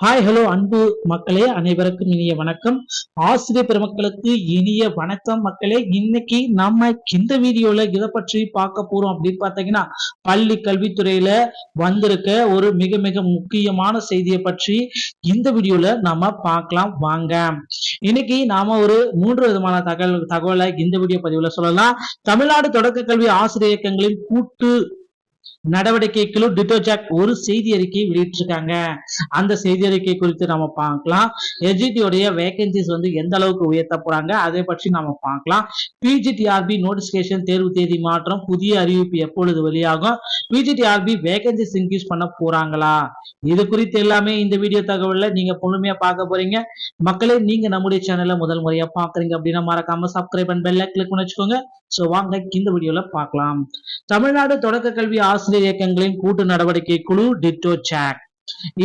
Hi hello அன்பு மக்களே அனைவருக்கும் இனிய வணக்கம். ஆசிரியர் பெருமக்களுக்கு இனிய வணக்கம் மக்களே. இன்னைக்கு நம்ம இந்த வீடியோல இதை பற்றி பார்க்க போறோம் அப்படின்னு பார்த்தீங்கன்னா பள்ளி கல்வித்துறையில வந்திருக்க ஒரு மிக மிக முக்கியமான செய்தியை பற்றி இந்த வீடியோல நாம பார்க்கலாம். வாங்க. இன்னைக்கு நாம ஒரு மூன்று விதமான தகவல் தகவலை இந்த வீடியோ பதிவுல சொல்லலாம். தமிழ்நாடு தொடக்க கல்வி ஆசிரியர் இயக்கங்களின் கூட்டு நடவடிக்கைக்குழு டிட்டோஜாக் ஒரு செய்தி அறிக்கையை வெளியிட்டிருக்காங்க. அந்த செய்தி அறிக்கை குறித்து நம்ம பார்க்கலாம். எஜிடியோடைய வேகன்சிஸ் வந்து எந்த அளவுக்கு உயர்த்த போறாங்க அதை பற்றி நாம பார்க்கலாம். பிஜிடிஆர்பி நோட்டிபிகேஷன் தேர்வு தேதி மாற்றம் புதிய அறிவிப்பு எப்பொழுது வெளியாகும்? பிஜிடிஆர்பி வேகன்சிஸ் இன்க்ரீஸ் பண்ண போறாங்களா? இது குறித்து எல்லாமே இந்த வீடியோ தகவலில் நீங்க பொறுமையா பார்க்க போறீங்க. மக்களே நீங்க நம்முடைய சேனல்ல முதல் முறையா பாக்குறீங்க அப்படின்னா மறக்காம சப்ஸ்கிரைப் அண்ட் பெல்ல கிளிக் பண்ணி வச்சுக்கோங்க. ஸோ வாங்க இந்த வீடியோவில் பார்க்கலாம். தமிழ்நாடு தொடக்க கல்வி ஆசிரியர் இயக்கங்களின் கூட்டு நடவடிக்கை குழு டிட்டோ சாக்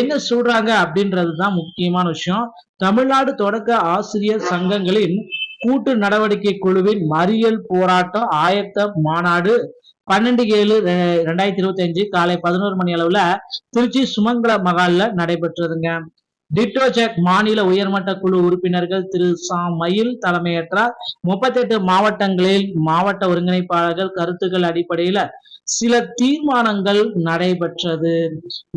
என்ன சொல்றாங்க அப்படின்றது தான் முக்கியமான விஷயம். தமிழ்நாடு தொடக்க ஆசிரியர் சங்கங்களின் கூட்டு நடவடிக்கை குழுவின் மறியல் போராட்டம் ஆயத்த மாநாடு பன்னெண்டு ஏழு ரெண்டாயிரத்தி இருபத்தி அஞ்சு காலை பதினோரு மணி அளவுல திருச்சி சுமங்கல மகால்ல நடைபெற்றதுங்க. டிட்டோஜெக் மாநில உயர்மட்ட குழு உறுப்பினர்கள் திரு சா மயில் தலைமையேற்றார். முப்பத்தெட்டு மாவட்டங்களில் மாவட்ட ஒருங்கிணைப்பாளர்கள் கருத்துக்கள் அடிப்படையில சில தீர்மானங்கள் நடைபெற்றது.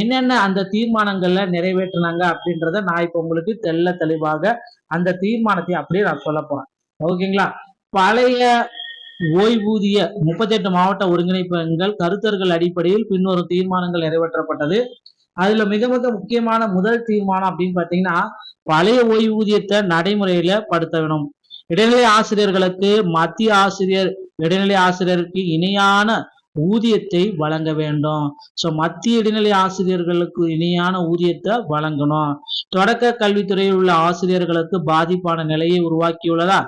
என்னென்ன அந்த தீர்மானங்கள்ல நிறைவேற்றினாங்க அப்படின்றத நான் இப்ப உங்களுக்கு தெள்ள தெளிவாக அந்த தீர்மானத்தை அப்படியே நான் சொல்ல போறேன். ஓகேங்களா? பழைய ஓய்வூதிய முப்பத்தி எட்டு மாவட்ட ஒருங்கிணைப்புகள் கருத்தர்கள் அடிப்படையில் பின்வரும் தீர்மானங்கள் நிறைவேற்றப்பட்டது. அதுல மிக மிக முக்கியமான முதல் தீர்மானம் அப்படின்னு பாத்தீங்கன்னா பழைய ஓய்வூதியத்தை நடைமுறையில படுத்த வேணும். இடைநிலை ஆசிரியர்களுக்கு மத்திய ஆசிரியர் இடைநிலை ஆசிரியருக்கு இணையான ஊதியத்தை வழங்க வேண்டும். சோ மத்திய இடைநிலை ஆசிரியர்களுக்கு இணையான ஊதியத்தை வழங்கணும். தொடக்க கல்வித்துறையில் உள்ள ஆசிரியர்களுக்கு பாதிப்பான நிலையை உருவாக்கியுள்ளதா?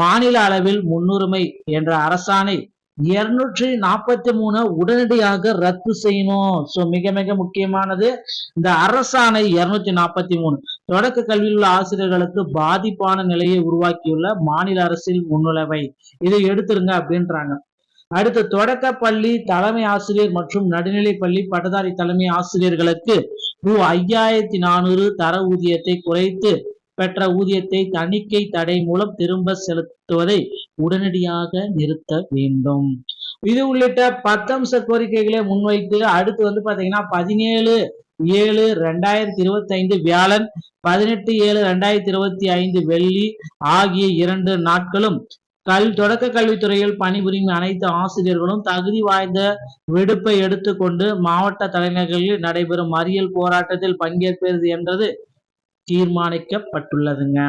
மாநில அளவில் முன்னுரிமை என்ற அரசாணை இருநூற்றி நாற்பத்தி மூணு உடனடியாக ரத்து செய்யணும். சோ மிக மிக முக்கியமானது இந்த அரசாணை இருநூத்தி நாற்பத்தி மூணு. தொடக்க கல்வியில் உள்ள ஆசிரியர்களுக்கு பாதிப்பான நிலையை உருவாக்கியுள்ள மாநில அரசின் முன்னுரிமை இதை எடுத்துருங்க அப்படின்றாங்க. அடுத்து தொடக்க பள்ளி தலைமை ஆசிரியர் மற்றும் நடுநிலை பள்ளி பட்டதாரி தலைமை ஆசிரியர்களுக்கு ரூ ஐயாயிரத்தி நானூறு தர ஊதியத்தை குறைத்து பெற்ற ஊதியத்தை தணிக்கை தடை மூலம் திரும்ப செலுத்துவதை உடனடியாக நிறுத்த வேண்டும். இது உள்ளிட்ட பத்தம்ச கோரிக்கைகளை முன்வைத்து அடுத்து வந்து பாத்தீங்கன்னா பதினேழு ஏழு ரெண்டாயிரத்தி இருபத்தி ஐந்து வியாழன் பதினெட்டு ஏழு ரெண்டாயிரத்தி இருபத்தி ஐந்து வெள்ளி ஆகிய இரண்டு நாட்களும் கல் தொடக்க கல்வித்துறையில் பணிபுரியும் அனைத்து ஆசிரியர்களும் தகுதி வாய்ந்த விடுப்பை எடுத்துக்கொண்டு மாவட்ட தலைநகரில் நடைபெறும் மறியல் போராட்டத்தில் பங்கேற்பது என்றது தீர்மானிக்கப்பட்டுள்ளதுங்க.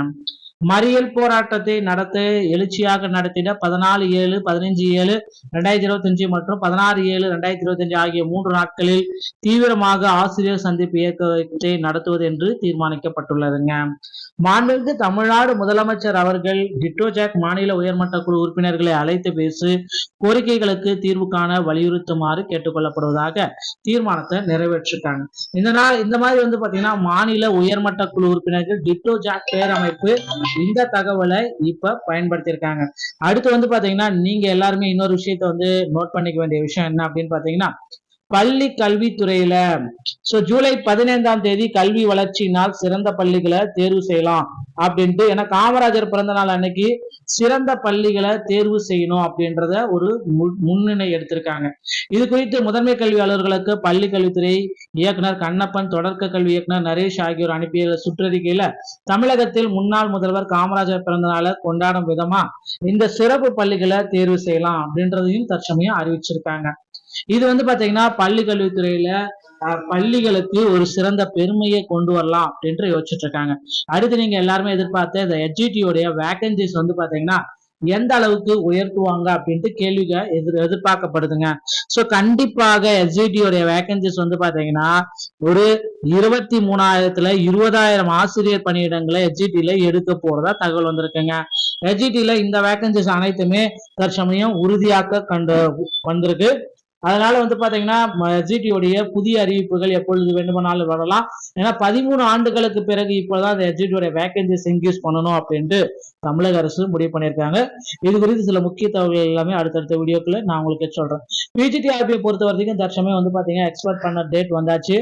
மறியல் போராட்டத்தை நடத்த எழுச்சியாக நடத்திட பதினாலு ஏழு பதினைஞ்சு ஏழு ரெண்டாயிரத்தி இருபத்தஞ்சு மற்றும் பதினாறு ஏழு ரெண்டாயிரத்தி இருபத்தஞ்சு ஆகிய மூன்று நாட்களில் தீவிரமாக ஆசிரியர் சந்திப்பு இயக்கத்தை நடத்துவது என்று தீர்மானிக்கப்பட்டுள்ளதுங்க. மாண்புமிகு தமிழ்நாடு முதலமைச்சர் அவர்கள் டிட்டோஜாக் மாநில உயர்மட்ட குழு உறுப்பினர்களை அழைத்து பேசி கோரிக்கைகளுக்கு தீர்வு காண வலியுறுத்துமாறு கேட்டுக்கொள்ளப்படுவதாக தீர்மானத்தை நிறைவேற்றிருக்காங்க. இந்த நாள் இந்த மாதிரி வந்து பாத்தீங்கன்னா மாநில உயர்மட்ட குழு உறுப்பினர்கள் டிட்டோஜாக் பேரமைப்பு இந்த தகவலை இப்ப பயன்படுத்தியிருக்காங்க. அடுத்து வந்து பாத்தீங்கன்னா நீங்க எல்லாருமே இன்னொரு விஷயத்த வந்து நோட் பண்ணிக்க வேண்டிய விஷயம் என்ன அப்படின்னு பாத்தீங்கன்னா பள்ளி கல்வித்துறையில சோ ஜூலை பதினைந்தாம் தேதி கல்வி வளர்ச்சியினால் சிறந்த பள்ளிகளை தேர்வு செய்யலாம் அப்படின்ட்டு ஏன்னா காமராஜர் பிறந்த நாள் அன்னைக்கு சிறந்த பள்ளிகளை தேர்வு செய்யணும் அப்படின்றத ஒரு மு- முன்னிலை எடுத்திருக்காங்க. இது குறித்து முதன்மை கல்வி அலுவலர்களுக்கு பள்ளி கல்வித்துறை இயக்குனர் கண்ணப்பன் தொடக்க கல்வி இயக்குனர் நரேஷ் ஆகியோர் அனுப்பிய சுற்றறிக்கையில தமிழகத்தில் முன்னாள் முதல்வர் காமராஜர் பிறந்த நாளை கொண்டாடும் விதமா இந்த சிறப்பு பள்ளிகளை தேர்வு செய்யலாம் அப்படின்றதையும் தற்சமயம் அறிவிச்சிருக்காங்க. இது வந்து பாத்தீங்கன்னா பள்ளி கல்வித்துறையில பள்ளிகளுக்கு ஒரு சிறந்த பெருமையை கொண்டு வரலாம் அப்படின்ட்டு யோசிச்சுட்டு இருக்காங்க அடுத்து நீங்க எல்லாருமே எதிர்பார்த்த இந்த எஜிடியோடைய வேகன்சிஸ் வந்து பாத்தீங்கன்னா எந்த அளவுக்கு உயர்த்துவாங்க அப்படின்ட்டு கேள்விகள் எதிர் எதிர்பார்க்கப்படுதுங்க. சோ கண்டிப்பாக எஸ்ஜிடியோடைய வேகன்சிஸ் வந்து பாத்தீங்கன்னா ஒரு இருபத்தி மூணாயிரத்துல இருபதாயிரம் ஆசிரியர் பணியிடங்களை எஸ்ஜிடியில எடுக்க போறதா தகவல் வந்திருக்குங்க. எஸ்ஜிடியில இந்த வேகன்சிஸ் அனைத்துமே தற்சமயம் உறுதியாக்க கண்டு வந்திருக்கு. அதனால வந்து பாத்தீங்கன்னா எஸ்ஜிடி உடைய புதிய அறிவிப்புகள் எப்பொழுது வேண்டுமானாலும் வரலாம். ஏன்னா பதிமூணு ஆண்டுகளுக்கு பிறகு இப்போதான் அந்த எஸ்ஜிடி உடைய வேகன்சிஸ் இன்க்ரீஸ் பண்ணணும் அப்படின்ட்டு தமிழக அரசு முடிவு பண்ணியிருக்காங்க. இது குறித்து சில முக்கிய தகவல்கள் எல்லாமே அடுத்தடுத்த வீடியோக்குள்ள நான் உங்களுக்கு சொல்றேன். பிஜிடிஆர்பியை பொறுத்த வரைக்கும் தற்சமயம் வந்து பாத்தீங்கன்னா எக்ஸ்பர்ட் பண்ண டேட் வந்தாச்சு.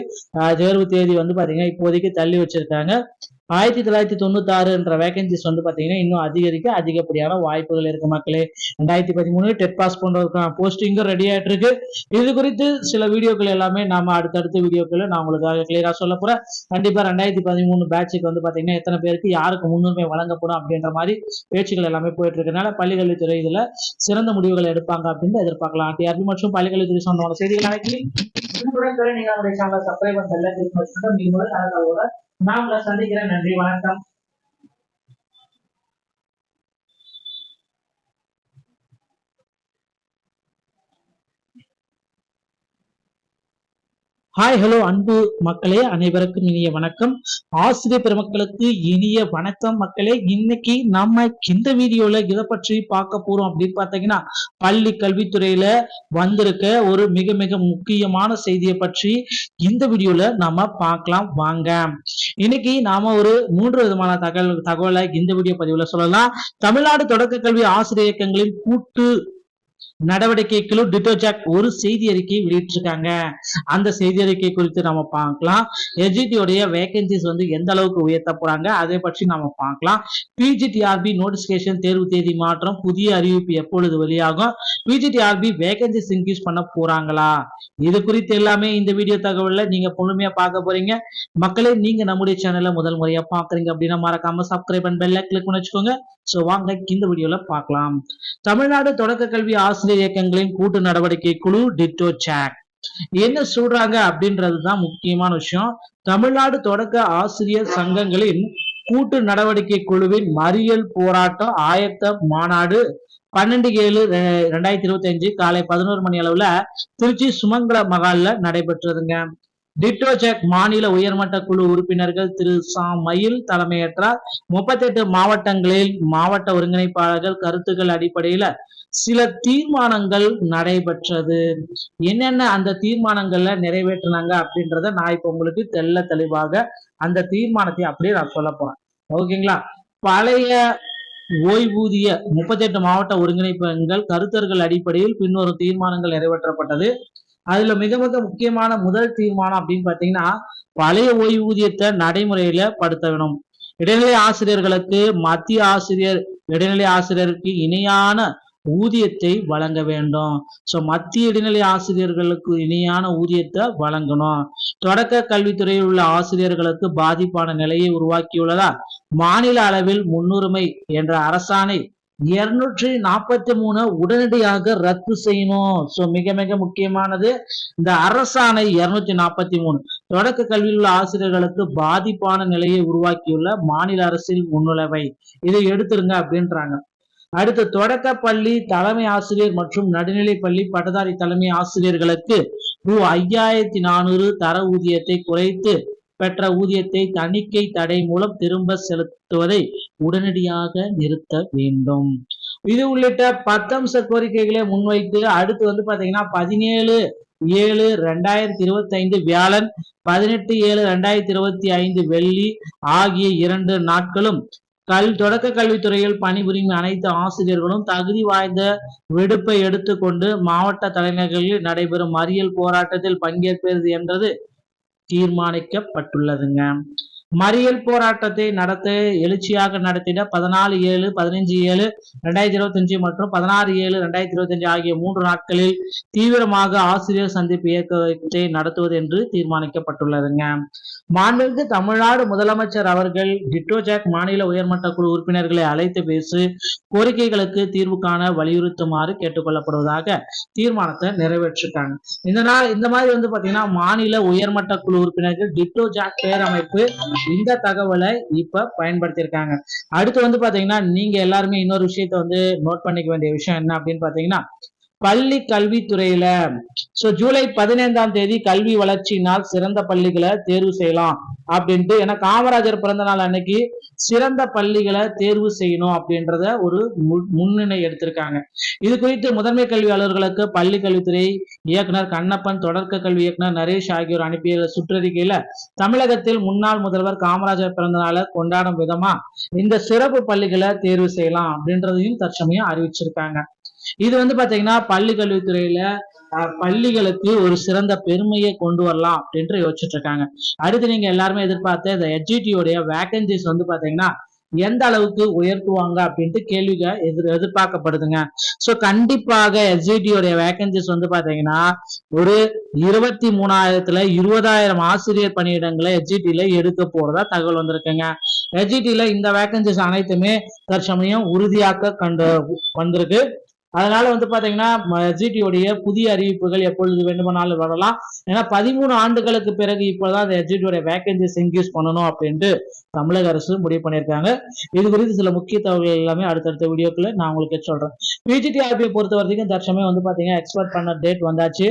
தேர்வு தேதி வந்து பாத்தீங்கன்னா இப்போதைக்கு தள்ளி வச்சிருக்காங்க. ஆயிரத்தி தொள்ளாயிரத்தி தொண்ணூத்தி என்ற வேகன்சிஸ் வந்து பாத்தீங்கன்னா இன்னும் அதிகரிக்க அதிகப்படியான வாய்ப்புகள் இருக்கு மக்களே. ரெண்டாயிரத்தி பதிமூணு டெட் பாஸ் போன்ற போஸ்டிங்கும் ரெடி ஆயிட்டு இருக்கு. இது குறித்து சில வீடியோக்கள் எல்லாமே நாம அடுத்தடுத்த வீடியோக்களை நான் உங்களுக்காக கிளியரா சொல்ல போறேன். கண்டிப்பா ரெண்டாயிரத்தி பதிமூணு பேட்சுக்கு வந்து பாத்தீங்கன்னா எத்தனை பேருக்கு யாருக்கு முன்னுரிமை வழங்கப்படும் அப்படின்ற மாதிரி பேச்சுக்கள் எல்லாமே போயிட்டு இருக்கனால பள்ளிக்கல்வித்துறை இதுல சிறந்த முடிவுகள் எடுப்பாங்க அப்படின்னு எதிர்பார்க்கலாம். டிஆர்பி மற்றும் பள்ளிக்கல்வித்துறை சொந்தமான செய்திகள் அனைத்து உடனுக்குடன் நீங்க நம்முடைய சேனலை சப்ஸ்கிரைப் பண்ணல நீங்க நான் உங்களை சந்திக்கிறேன். நன்றி வணக்கம். ஹாய் ஹலோ அன்பு மக்களே அனைவருக்கும் இனிய வணக்கம். ஆசிரியர் பெருமக்களுக்கு இனிய வணக்கம் மக்களே. இன்னைக்கு நம்ம இந்த வீடியோல இதை பற்றி பார்க்க போறோம் அப்படின்னு பார்த்தீங்கன்னா பள்ளி கல்வித்துறையில வந்திருக்க ஒரு மிக மிக முக்கியமான செய்தியை பற்றி இந்த வீடியோல நாம பார்க்கலாம். வாங்க. இன்னைக்கு நாம ஒரு மூன்று விதமான தகவல் தகவலை இந்த வீடியோ பதிவுல சொல்லலாம். தமிழ்நாடு தொடக்க கல்வி ஆசிரியர் இயக்கங்களின் கூட்டு நடவடிக்கைகளும் டிட்டோஜாக் ஒரு செய்தி அறிக்கை வெளியிட்டிருக்காங்க. அந்த செய்தி அறிக்கை குறித்து நம்ம பார்க்கலாம். எஜிடியோடைய வேகன்சிஸ் வந்து எந்த அளவுக்கு உயர்த்த போறாங்க அதை பற்றி நாம பார்க்கலாம். பிஜிடிஆர்பி நோட்டிபிகேஷன் தேர்வு தேதி மாற்றம் புதிய அறிவிப்பு எப்பொழுது வெளியாகும்? பிஜிடிஆர்பி வேகன்சிஸ் இன்க்ரீஸ் பண்ண போறாங்களா? இது குறித்து எல்லாமே இந்த வீடியோ தகவல்ல நீங்க பொறுமையா பார்க்க போறீங்க. மக்களே நீங்க நம்முடைய சேனல்ல முதல் முறையா பாக்குறீங்க அப்படின்னா மறக்காம சப்ஸ்கிரைப் பண்ண பெல்ல கிளிக் பண்ணி வச்சுக்கோங்க. ஸோ வாங்க இந்த வீடியோவில் பார்க்கலாம். தமிழ்நாடு தொடக்க கல்வி ஆசிரியர் இயக்கங்களின் கூட்டு நடவடிக்கை குழு டிட்டோ சாக் என்ன சொல்றாங்க அப்படின்றது தான் முக்கியமான விஷயம். தமிழ்நாடு தொடக்க ஆசிரியர் சங்கங்களின் கூட்டு நடவடிக்கை குழுவின் மறியல் போராட்டம் ஆயத்த மாநாடு பன்னெண்டு ஏழு ரெண்டாயிரத்தி இருபத்தி அஞ்சு காலை பதினோரு மணி அளவுல திருச்சி சுமங்கல மகால்ல நடைபெற்றதுங்க. டிட்டோஜெக் மாநில உயர்மட்ட குழு உறுப்பினர்கள் திரு சா. மயில் தலைமையேற்றார். முப்பத்தி எட்டு மாவட்டங்களில் மாவட்ட ஒருங்கிணைப்பாளர்கள் கருத்துக்கள் அடிப்படையில சில தீர்மானங்கள் நடைபெற்றது. என்னென்ன அந்த தீர்மானங்கள்ல நிறைவேற்றினாங்க அப்படின்றத நான் இப்ப உங்களுக்கு தெல்ல தெளிவாக அந்த தீர்மானத்தை அப்படியே நான் சொல்ல போறேன். ஓகேங்களா? பழைய ஓய்வூதிய முப்பத்தி எட்டு மாவட்ட ஒருங்கிணைப்புகள் கருத்தர்கள் அடிப்படையில் பின்வரும் தீர்மானங்கள் நிறைவேற்றப்பட்டது. அதுல மிக மிக முக்கியமான முதல் தீர்மானம் அப்படின்னு பாத்தீங்கன்னா பழைய ஓய்வூதியத்தை நடைமுறையில படுத்த வேணும் இடைநிலை ஆசிரியர்களுக்கு மத்திய ஆசிரியர் இடைநிலை ஆசிரியருக்கு இணையான ஊதியத்தை வழங்க வேண்டும். ஸோ மத்திய இடைநிலை ஆசிரியர்களுக்கு இணையான ஊதியத்தை வழங்கணும். தொடக்க கல்வித்துறையில் உள்ள ஆசிரியர்களுக்கு பாதிப்பான நிலையை உருவாக்கியுள்ளதா? மாநில அளவில் முன்னுரிமை என்ற அரசாணை இருநூற்றி நாற்பத்தி மூணு உடனடியாக ரத்து செய்யணும். சோ மிக மிக முக்கியமானது இந்த அரசாணை இருநூத்தி நாற்பத்தி மூணு. தொடக்க கல்வியில் உள்ள ஆசிரியர்களுக்கு பாதிப்பான நிலையை உருவாக்கியுள்ள மாநில அரசின் முன்னுழைவை இதை எடுத்துருங்க அப்படின்றாங்க. அடுத்து தொடக்க பள்ளி தலைமை ஆசிரியர் மற்றும் நடுநிலை பள்ளி பட்டதாரி தலைமை ஆசிரியர்களுக்கு ரூ ஐயாயிரத்தி நானூறு தர ஊதியத்தை குறைத்து பெற்ற ஊதியத்தை தணிக்கை தடை மூலம் திரும்ப செலுத்துவதை உடனடியாக நிறுத்த வேண்டும். இது உள்ளிட்ட பத்தம்ச கோரிக்கைகளை முன்வைத்து அடுத்து வந்து பாத்தீங்கன்னா பதினேழு ஏழு ரெண்டாயிரத்தி இருபத்தி ஐந்து வியாழன் பதினெட்டு ஏழு ரெண்டாயிரத்தி இருபத்தி ஐந்து வெள்ளி ஆகிய இரண்டு நாட்களும் கல் தொடக்க கல்வித்துறையில் பணிபுரியும் அனைத்து ஆசிரியர்களும் தகுதி வாய்ந்த விடுப்பை எடுத்துக்கொண்டு மாவட்ட தலைநகர்களில் நடைபெறும் மறியல் போராட்டத்தில் பங்கேற்பது என்றது தீர்மானிக்கப்பட்டுள்ளதுங்க. மறியல் போராட்டத்தை நடத்த எழுச்சியாக நடத்திட பதினாலு ஏழு பதினைஞ்சு ஏழு ரெண்டாயிரத்தி இருபத்தி அஞ்சு மற்றும் பதினாறு ஏழு ரெண்டாயிரத்தி இருபத்தி அஞ்சு ஆகிய மூன்று நாட்களில் தீவிரமாக ஆசிரியர் சந்திப்பு இயக்கத்தை நடத்துவது என்று தீர்மானிக்கப்பட்டுள்ளதுங்க. மாண்புமிகு தமிழ்நாடு முதலமைச்சர் அவர்கள் டிட்டோஜாக் மாநில உயர்மட்ட குழு உறுப்பினர்களை அழைத்து பேசி கோரிக்கைகளுக்கு தீர்வு காண வலியுறுத்துமாறு கேட்டுக்கொள்ளப்படுவதாக தீர்மானத்தை நிறைவேற்றிருக்காங்க. இந்த நாள் இந்த மாதிரி வந்து பாத்தீங்கன்னா மாநில உயர்மட்ட குழு உறுப்பினர்கள் டிட்டோஜாக் பேரமைப்பு இந்த தகவலை இப்ப பயன்படுத்தியிருக்காங்க. அடுத்து வந்து பாத்தீங்கன்னா நீங்க எல்லாருமே இன்னொரு விஷயத்த வந்து நோட் பண்ணிக்க வேண்டிய விஷயம் என்ன அப்படின்னு பாத்தீங்கன்னா பள்ளி கல்வித்துறையில. சோ ஜூலை பதினைந்தாம் தேதி கல்வி வளர்ச்சி நாள் சிறந்த பள்ளிகளை தேர்வு செய்யலாம் அப்படின்ட்டு ஏன்னா காமராஜர் பிறந்த நாள் அன்னைக்கு சிறந்த பள்ளிகளை தேர்வு செய்யணும் அப்படின்றத ஒரு மு- முன்னிலை எடுத்திருக்காங்க. இது குறித்து முதன்மை கல்வி அலுவலர்களுக்கு பள்ளி கல்வித்துறை இயக்குனர் கண்ணப்பன் தொடக்க கல்வி இயக்குனர் நரேஷ் ஆகியோர் அனுப்பிய சுற்றறிக்கையில தமிழகத்தில் முன்னாள் முதல்வர் காமராஜர் பிறந்த நாளை கொண்டாடும் விதமா இந்த சிறப்பு பள்ளிகளை தேர்வு செய்யலாம் அப்படின்றதையும் தற்சமயம் அறிவிச்சிருக்காங்க. இது வந்து பாத்தீங்கன்னா பள்ளி கல்வித்துறையில பள்ளிகளுக்கு ஒரு சிறந்த பெருமையை கொண்டு வரலாம் அப்படின்ட்டு யோசிச்சுட்டு இருக்காங்க. அடுத்து நீங்க எல்லாருமே எதிர்பார்த்த இந்த எச்ஜிடியோடைய வேகன்சிஸ் வந்து பாத்தீங்கன்னா எந்த அளவுக்கு உயர்த்துவாங்க அப்படின்ட்டு கேள்விகள் எதிர் எதிர்பார்க்கப்படுதுங்க. ஸோ கண்டிப்பாக எஸ்ஜிடியோடைய உடைய வேகன்சிஸ் வந்து பாத்தீங்கன்னா ஒரு இருபத்தி மூணாயிரத்துல இருபதாயிரம் ஆசிரியர் பணியிடங்களை HGT எடுக்க போறதா தகவல் வந்திருக்குங்க. HGT இந்த வேகன்சிஸ் அனைத்துமே தற்சமயம் உறுதியாக்க கண்டு வந்திருக்கு. அதனால வந்து பாத்தீங்கன்னா SGT புதிய அறிவிப்புகள் எப்பொழுது வேண்டுமானாலும் வரலாம். ஏன்னா பதிமூணு ஆண்டுகளுக்கு பிறகு இப்போதான் அந்த SGT வேகன்சிஸ் இன்க்ரீஸ் பண்ணணும் அப்படின்ட்டு தமிழக அரசு முடிவு பண்ணியிருக்காங்க. இது குறித்து சில முக்கிய தகவல்கள் எல்லாமே அடுத்தடுத்த வீடியோக்குள்ள நான் உங்களுக்கு சொல்றேன். பிஜிடிஆர்பியை பொறுத்த வரைக்கும் தற்சமயம் வந்து பாத்தீங்கன்னா எக்ஸ்பெக்ட் பண்ண டேட் வந்தாச்சு.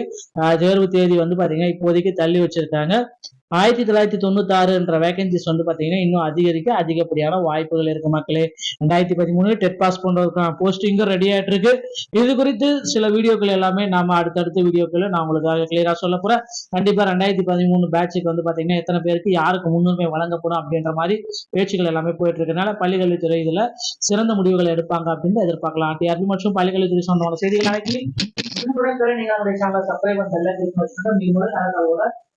தேர்வு தேதி வந்து பாத்தீங்கன்னா இப்போதைக்கு தள்ளி வச்சிருக்காங்க. ஆயிரத்தி தொள்ளாயிரத்தி தொண்ணூத்தி ஆறுன்ற வேகன்சிஸ் வந்து பாத்தீங்கன்னா இன்னும் அதிகரிக்க அதிகப்படியான வாய்ப்புகள் இருக்கு மக்களே. ரெண்டாயிரத்தி பதிமூணு டெட் பாஸ் போன்றதுக்கான போஸ்டிங்கும் ரெடி ஆயிட்டு இருக்கு இது குறித்து சில வீடியோக்கள் எல்லாமே நாம அடுத்தடுத்த வீடியோக்களை நான் உங்களுக்காக கிளியரா சொல்ல போறேன். கண்டிப்பா ரெண்டாயிரத்தி பதிமூணு பேட்சுக்கு வந்து பாத்தீங்கன்னா எத்தனை பேருக்கு யாருக்கு முன்னுரிமை வழங்கப்படும் அப்படின்ற மாதிரி பேச்சுக்கள் எல்லாமே போயிட்டு இருக்கனால பள்ளிக்கல்வித்துறை இதுல சிறந்த முடிவுகளை எடுப்பாங்க அப்படின்னு எதிர்பார்க்கலாம். டிஆர்பி மற்றும் பள்ளிக்கல்வித்துறை சொந்தமான செய்திகள் நாளைக்கு நீங்க நம்முடைய சேனலை சப்ஸ்கிரைப் பண்ணல